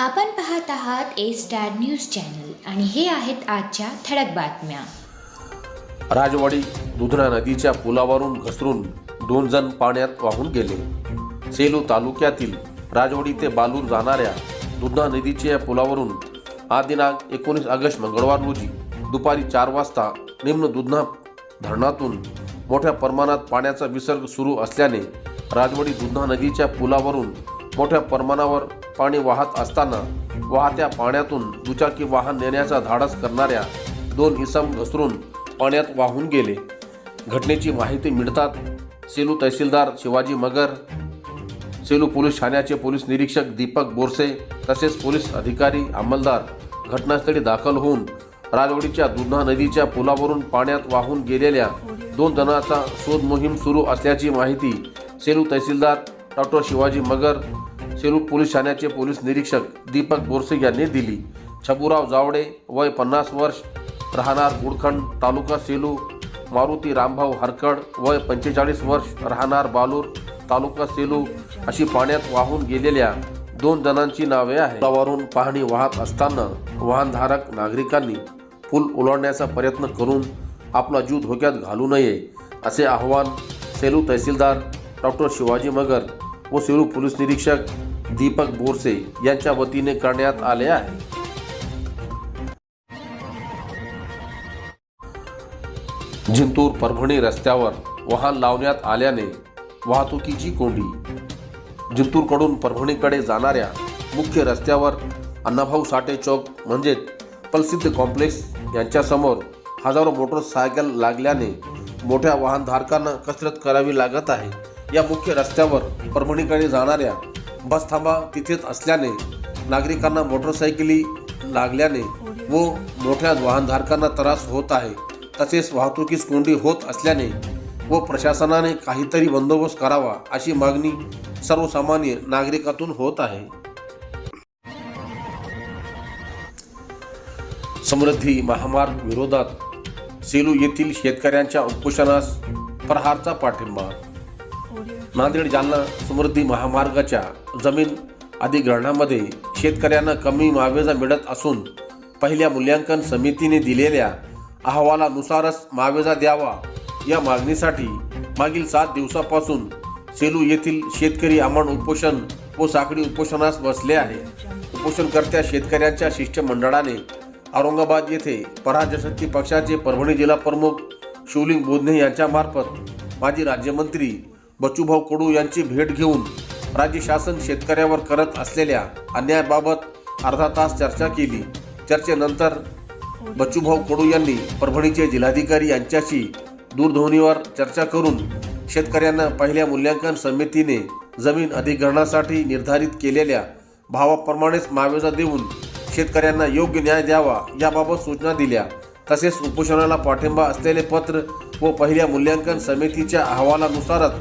आपण पाहत आहात ए स्टार न्यूज चॅनल आणि हे आहेत आजच्या ठळक बातम्या. राजवाडी दुधना नदीच्या पुलावरून घसरून दोन जण पाण्यात वाहून गेले. सेलू तालुक्यातील राजवाडी ते बालूर जाणाऱ्या दुधना नदीच्या पुलावरून आदिनाग दिनांक एकोणीस ऑगस्ट मंगळवार रोजी दुपारी चार वाजता निम्न दुधना धरणातून मोठ्या प्रमाणात पाण्याचा विसर्ग सुरू असल्याने राजवाडी दुधना नदीच्या पुलावरून मोठ्या प्रमाणावर पाणी वाहत असताना वाहत्या पाण्यातून दुचाकी वाहन नेण्याचा धाडस करणाऱ्या दोन इसम घसरून पाण्यात वाहून गेले. घटनेची माहिती मिळतात सेलू तहसीलदार शिवाजी मगर सेलू पोलीस ठाण्याचे पोलीस निरीक्षक दीपक बोरसे तसेच पोलीस अधिकारी अंमलदार. घटनास्थळी दाखल होऊन राजवडीच्या दुधना नदीच्या पुलावरून पाण्यात वाहून गेलेल्या दोन जणांचा शोध मोहीम सुरू असल्याची माहिती सेलू तहसीलदार डॉक्टर शिवाजी मगर सेलू पोलीस ठाण्याचे पोलीस निरीक्षक दीपक बोरसे यांनी दिली. छबुराव जावडे वय पन्नास वर्ष राहणार गुडखंड तालुका सेलू मारुती रामभाऊ हरकड वय पंचेचाळीस वर्ष राहणार बालूर तालुका सेलू अशी पाण्यात वाहून गेलेल्या दोन जणांची नावे आहेत. पुलावरून पाहणी वाहत असताना वाहनधारक नागरिकांनी पूल ओलांडण्याचा प्रयत्न करून आपला जीव धोक्यात घालू नये असे आवाहन सेलू तहसीलदार डॉक्टर शिवाजी मगर व सेलू पोलीस निरीक्षक दीपक बोरसे यांच्या वतीने करण्यात आले आहे. जिंतूर परभणी रस्त्यावर वाहन लावण्यात आल्याने वाहतुकीची कोंडी. जिंतूरकडून परभणीकडे जाणाऱ्या मुख्य रस्त्यावर अण्णाभाऊ साठे चौक म्हणजेच प्रसिद्ध कॉम्प्लेक्स यांच्यासमोर हजारो मोटरसायकल लागल्याने मोठ्या वाहनधारकांना कसरत करावी लागत आहे. या मुख्य रस्त्यावर परभणीकडे जाणाऱ्या बस थांबा तिथेच असल्याने नागरिकांना मोटरसायकली लागल्याने व मोठ्या वाहनधारकांना त्रास होत आहे. तसेच वाहतुकीस कोंडी होत असल्याने व प्रशासनाने काहीतरी बंदोबस्त करावा अशी मागणी सर्वसामान्य नागरिकातून होत आहे. समृद्धी महामार्ग विरोधात सेलू येथील शेतकऱ्यांच्या उपोषणास प्रहारचा पाठिंबा नांदेड जालना समृद्धी महामार्गाच्या जमीन अधिग्रहणामध्ये शेतकऱ्यांना कमी मावेजा मिळत असून पहिल्या मूल्यांकन समितीने दिलेल्या अहवालानुसारच मावेजा द्यावा या मागणीसाठी मागील सात दिवसापासून सेलू येथील शेतकरी आमण उपोषण व साखळी उपोषणास बसले आहे. उपोषणकर्त्या शेतकऱ्यांच्या शिष्टमंडळाने औरंगाबाद येथे पराजशक्ती पक्षाचे परभणी जिल्हा प्रमुख शिवलिंग बोधने यांच्यामार्फत माजी राज्यमंत्री बचूभाऊ कडू यांची भेट घेऊन राज्य शासन शेतकऱ्यावर करत असलेल्या अन्यायाबाबत अर्धा तास चर्चा केली. चर्चेनंतर बच्चूभाऊ कडू यांनी परभणीचे जिल्हाधिकारी यांच्याशी दूरध्वनीवर चर्चा करून शेतकऱ्यांना पहिल्या मूल्यांकन समितीने जमीन अधिग्रहणासाठी निर्धारित केलेल्या भावाप्रमाणेच मावेजा देऊन शेतकऱ्यांना योग्य न्याय द्यावा याबाबत सूचना दिल्या. तसेच उपोषणाला पाठिंबा असलेले पत्र व पहिल्या मूल्यांकन समितीच्या अहवालानुसारच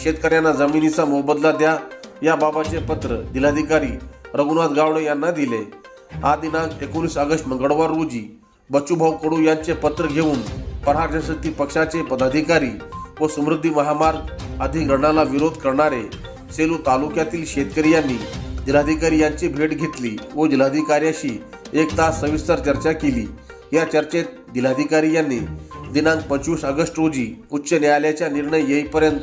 शेतकऱ्यांना जमिनीचा मोबदला द्या याबाबतचे पत्र जिल्हाधिकारी रघुनाथ गावडे यांना दिले. हा दिनांक एकोणीस ऑगस्ट मंगळवार रोजी बच्चूभाऊ कडू यांचे पत्र घेऊन प्रहार जनशक्ती पक्षाचे पदाधिकारी व समृद्धी महामार्ग अधिग्रहणाला विरोध करणारे सेलू तालुक्यातील शेतकरी यांनी जिल्हाधिकारी यांची भेट घेतली व जिल्हाधिकाऱ्याशी एक तास सविस्तर चर्चा केली. या चर्चेत जिल्हाधिकारी यांनी दिनांक पंचवीस ऑगस्ट रोजी उच्च न्यायालयाचा निर्णय येईपर्यंत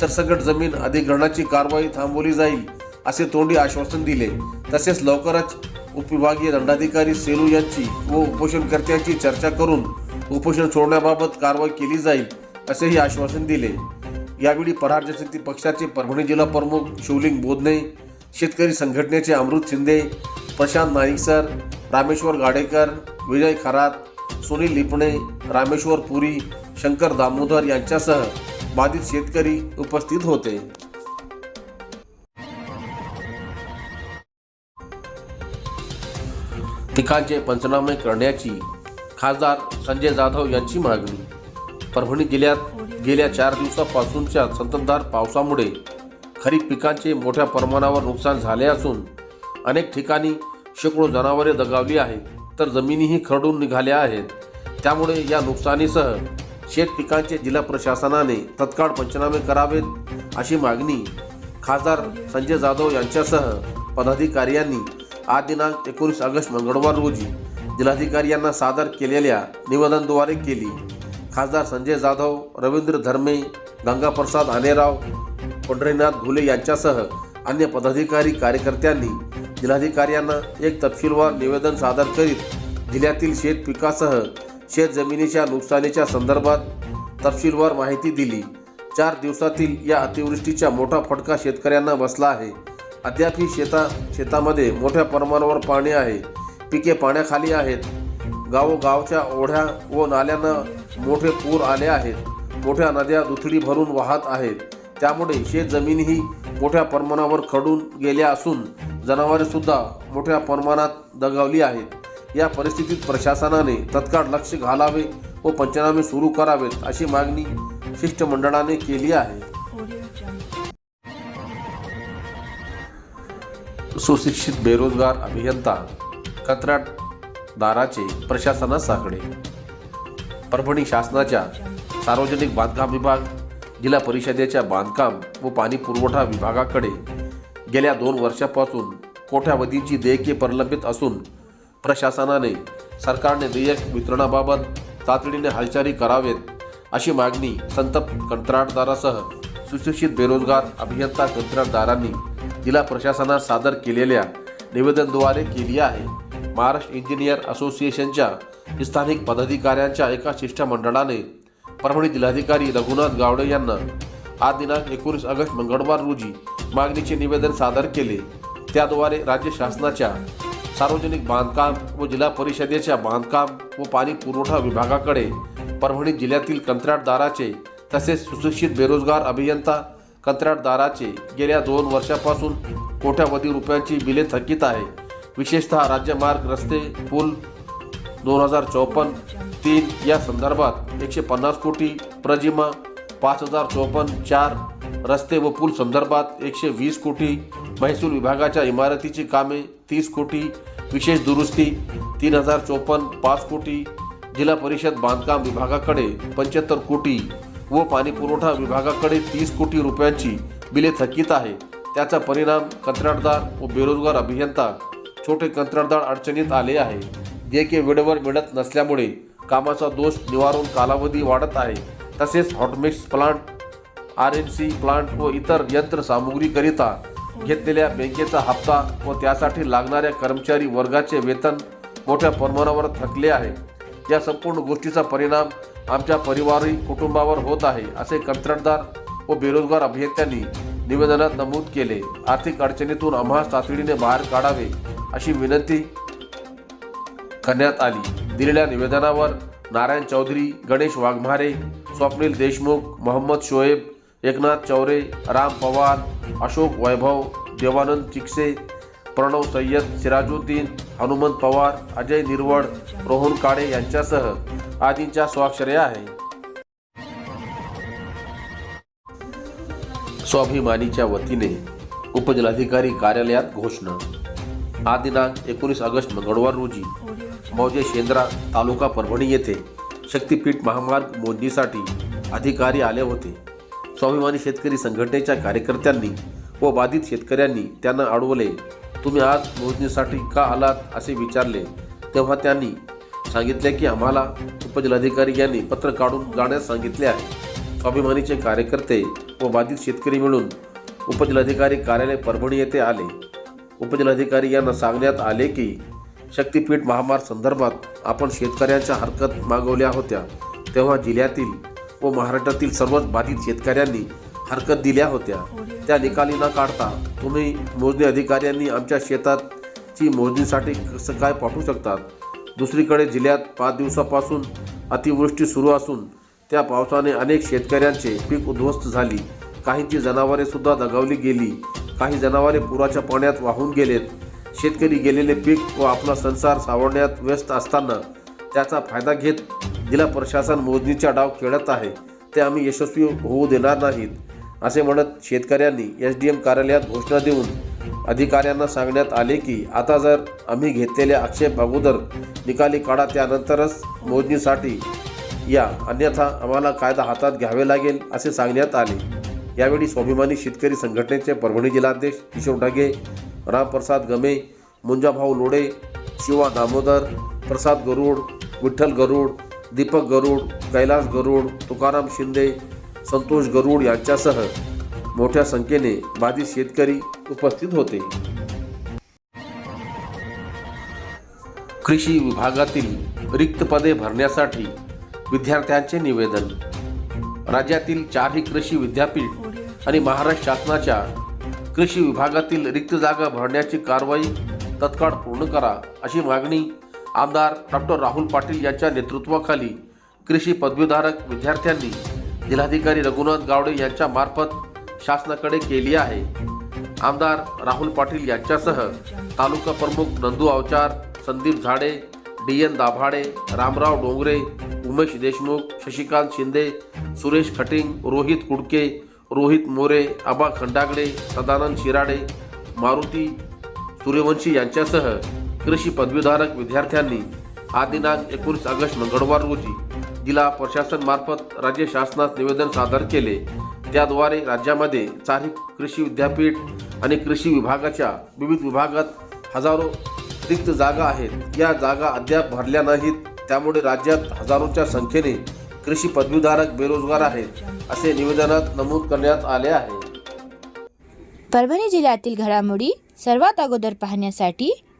सरसकट जमीन अधिग्रहणाची कारवाई थांबवली जाईल असे तोंडी आश्वासन दिले. तसेच लवकरच उपविभागीय दंडाधिकारी सेलू यांची व उपोषणकर्त्यांची चर्चा करून उपोषण सोडण्याबाबत कारवाई केली जाईल असेही आश्वासन दिले. यावेळी परार जनशक्ती पक्षाचे परभणी जिल्हा प्रमुख शिवलिंग बोधने शेतकरी संघटनेचे अमृत शिंदे प्रशांत नाईक सर रामेश्वर गाडेकर विजय खरात सुनील लिपणे रामेश्वर पुरी शंकर दामोदर यांच्यासह बाधित शेतकरी उपस्थित होते. पिकांचे पंचनामे करण्याची खासदार संजय जाधव यांची मागणी. परभणी जिल्ह्यात गेल्या चार दिवसापासूनच्या संततधार पावसामुळे खरीप पिकांचे मोठ्या प्रमाणावर नुकसान झाले असून अनेक ठिकाणी शेकडो जनावरे दगावली आहेत तर जमिनीही खरडून निघाल्या आहेत. त्यामुळे या नुकसानीसह शेत पिकांचे जिल्हा प्रशासनाने तत्काळ पंचनामे करावेत अशी मागणी खासदार संजय जाधव यांच्यासह पदाधिकाऱ्यांनी आज दिनांक एकोणीस ऑगस्ट मंगळवार रोजी जिल्हाधिकारी यांना सादर केलेल्या निवेदनाद्वारे केली. खासदार संजय जाधव रवींद्र धर्मे गंगाप्रसाद आनेराव पंढरीनाथ घुले यांच्यासह अन्य पदाधिकारी कार्यकर्त्यांनी जिल्हाधिकाऱ्यांना एक तपशीलवार निवेदन सादर करीत जिल्ह्यातील शेत पिकासह शेत जमिनीच्या नुकसानीच्या संदर्भात तपशीलवार माहिती दिली. चार दिवसातील या अतिवृष्टीचा मोठा फटका शेतकऱ्यांना बसला आहे. अद्यापही शेता शेतामध्ये मोठ्या प्रमाणावर पाणी आहे. पिके पाण्याखाली आहेत. गावोगावच्या ओढ्या व नाल्यांना मोठे पूर आले आहेत. मोठ्या नद्या दुथडी भरून वाहत आहेत. त्यामुळे शेतजमीनही मोठ्या प्रमाणावर खडून गेल्या असून जनावरेसुद्धा मोठ्या प्रमाणात दगावली आहेत. या परिस्थितीत प्रशासनाने तत्काळ लक्ष घालावे व पंचनामे सुरू करावेत अशी मागणी शिष्टमंडळाने केली आहे. सुशिक्षित बेरोजगार अभियंता कंत्राटदाराचे प्रशासनात साकडे परभणी शासनाच्या सार्वजनिक बांधकाम विभाग जिल्हा परिषदेच्या बांधकाम व पाणी पुरवठा विभागाकडे गेल्या दोन वर्षापासून कोट्यावधीची देयके प्रलंबित असून प्रशासनाने सरकारने देयक वितरणाबाबत तातडीने हालचाली करावेत अशी मागणी संतप्त कंत्राटदारासह सुशिक्षित बेरोजगार अभियंता कंत्राटदारांनी जिल्हा प्रशासनात सादर केलेल्या निवेदनद्वारे केली आहे. महाराष्ट्र इंजिनियर असोसिएशनच्या स्थानिक पदाधिकाऱ्यांच्या एका शिष्टमंडळाने परभणी जिल्हाधिकारी रघुनाथ गावडे यांना आज दिनांक एकोणीस ऑगस्ट मंगळवार रोजी मागणीचे निवेदन सादर केले. त्याद्वारे राज्य शासनाच्या सार्वजनिक बांधकाम व जिल्हा परिषदेच्या बांधकाम व पाणी पुरवठा विभागाकडे परभणी जिल्ह्यातील कंत्राटदाराचे तसेच सुशिक्षित बेरोजगार अभियंता कंत्राटदाराचे गेल्या दोन वर्षापासून कोट्यावधी रुपयांची बिले थकीत आहे. विशेषतः राज्यमार्ग रस्ते पूल दोन हजार चौपन्न तीन या संदर्भात एकशे पन्नास कोटी प्रजिमा पाच हजार चौपन्न चार रस्ते व पूल संदर्भात एकशे वीस कोटी महसूल विभागाच्या इमारतीची कामे तीस कोटी विशेष दुरुस्ती तीन हजार चोपन्न पाच कोटी. जिल्हा परिषद बांधकाम विभागाकडे पंच्याहत्तर कोटी व पाणी पुरवठा विभागाकडे तीस कोटी रुपयांची बिले थकीत आहे. त्याचा परिणाम कंत्राटदार व बेरोजगार अभियंता छोटे कंत्राटदार अडचणीत आले आहे. देयके वेळेवर मिळत नसल्यामुळे कामाचा दोष निवारून कालावधी वाढत आहे. तसेच hot mix plant R N C plant व इतर यंत्रसामुग्रीकरिता घेतलेल्या बँकेचा हप्ता व त्यासाठी लागणाऱ्या कर्मचारी वर्गाचे वेतन मोठ्या प्रमाणावर थकले आहे. या संपूर्ण गोष्टीचा परिणाम आमच्या परिवारी कुटुंबावर होत आहे असे कंत्राटदार व बेरोजगार अभियंत्यांनी निवेदनात नमूद केले. आर्थिक अडचणीतून आम्हास तातडीने बाहेर काढावे अशी विनंती करण्यात आली. दिलेल्या निवेदनावर नारायण चौधरी गणेश वाघमारे स्वप्नील देशमुख मोहम्मद शोएब एकनाथ चौरे राम पवार अशोक वैभव देवानंद चिकसे प्रणव सय्यद सिराजुद्दीन हनुमंत पवार अजय निरवड रोहन काळे यांच्यासह आदींच्या स्वाक्षर्या आहे. स्वाभिमानीच्या वतीने उपजिल्हाधिकारी कार्यालयात घोषणा. आज दिनांक एकोणीस ऑगस्ट मंगळवार रोजी मौजे शेंद्रा तालुका परभणी येथे शक्तीपीठ महामार्ग मोजणीसाठी अधिकारी आले होते. स्वाभिमानी शेतकरी संघटनेच्या कार्यकर्त्यांनी व बाधित शेतकऱ्यांनी त्यांना अडवले. तुम्ही आज मोजणीसाठी का आलात असे विचारले? तेव्हा त्यांनी सांगितले की आम्हाला उपजिल्हाधिकारी यांनी पत्र काढून जाण्यास सांगितले आहे. स्वाभिमानीचे कार्यकर्ते व बाधित शेतकरी मिळून उपजिल्हाधिकारी कार्यालय परभणी येथे आले. उपजिल्हाधिकारी यांना सांगण्यात आले की शक्तीपीठ महामार्ग संदर्भात आपण शेतकऱ्यांच्या हरकत मागवल्या होत्या. तेव्हा जिल्ह्यातील व महाराष्ट्रातील सर्वच बाधित शेतकऱ्यांनी हरकत दिल्या होत्या. त्या निकाली न काढता तुम्ही मोजणी अधिकाऱ्यांनी आमच्या शेतातची मोजणीसाठी कसं काय पाठवू शकतात? दुसरीकडे जिल्ह्यात पाच दिवसापासून अतिवृष्टी सुरू असून त्या पावसाने अनेक शेतकऱ्यांचे पीक उद्ध्वस्त झाली. काहींची जनावरे सुद्धा दगावली गेली. काही जनावरे पुराच्या पाण्यात वाहून गेलेत. शेतकरी गेलेले पीक व आपला संसार सावरण्यात व्यस्त असताना त्याचा फायदा घेत जिल्हा प्रशासन मोजणीचा डाव खेळत आहे ते आम्ही यशस्वी होऊ देणार नाहीत असे म्हणत शेतकऱ्यांनी एस डी एम कार्यालयात घोषणा देऊन अधिकाऱ्यांना सांगण्यात आले की आता जर आम्ही घेतलेल्या आक्षेप अगोदर निकाली काढा त्यानंतरच मोजणीसाठी या अन्यथा आम्हाला कायदा हातात घ्यावे लागेल असे सांगण्यात आले. यावेळी स्वाभिमानी शेतकरी संघटनेचे परभणी जिल्हाध्यक्ष किशोर ढगे रामप्रसाद गमे मुंजाभाऊ लोडे शिवा दामोदर प्रसाद गरुड विठ्ठल गरुड दीपक गरुड कैलास गरुड तुकाराम शिंदे संतोष गरुड यांच्यासह मोठ्या संख्येने बाधित शेतकरी उपस्थित होते. कृषी विभागातील रिक्त पदे भरण्यासाठी विद्यार्थ्यांचे निवेदन. राज्यातील चारही कृषी विद्यापीठ आणि महाराष्ट्र शासनाच्या कृषी विभागातील रिक्त जागा भरण्याची कारवाई तत्काळ पूर्ण करा अशी मागणी आमदार डॉक्टर राहुल पाटील यांच्या नेतृत्वाखाली कृषी पदवीधारक विद्यार्थ्यांनी जिल्हाधिकारी रघुनाथ गावडे यांच्या मार्फत शासनाकडे केली आहे. आमदार राहुल पाटील यांच्यासह तालुका प्रमुख नंदू अवचार संदीप झाडे डी एन दाभाडे रामराव डोंगरे उमेश देशमुख शशिकांत शिंदे सुरेश खटिंग रोहित कुडके रोहित मोरे आबा खंडागडे सदानंद शिराडे मारुती सूर्यवंशी यांच्यासह कृषी पदवीधारक विद्यार्थ्यांनी आज दिनांक एकोणीस ऑगस्ट मंगळवार रोजी जिल्हा प्रशासन मार्फत राज्य शासनास निवेदन सादर केले. त्याद्वारे राज्यामध्ये चारही कृषी विद्यापीठ आणि कृषी विभागाच्या विविध विभागात हजारो रिक्त जागा आहेत. या जागा अद्याप भरल्या नाहीत. त्यामुळे राज्यात हजारोच्या संख्येने कृषी पदवीधारक बेरोजगार आहेत असे निवेदनात नमूद करण्यात आले आहे. परभणी जिल्ह्यातील घडामोडी सर्वात अगोदर पाहण्यासाठी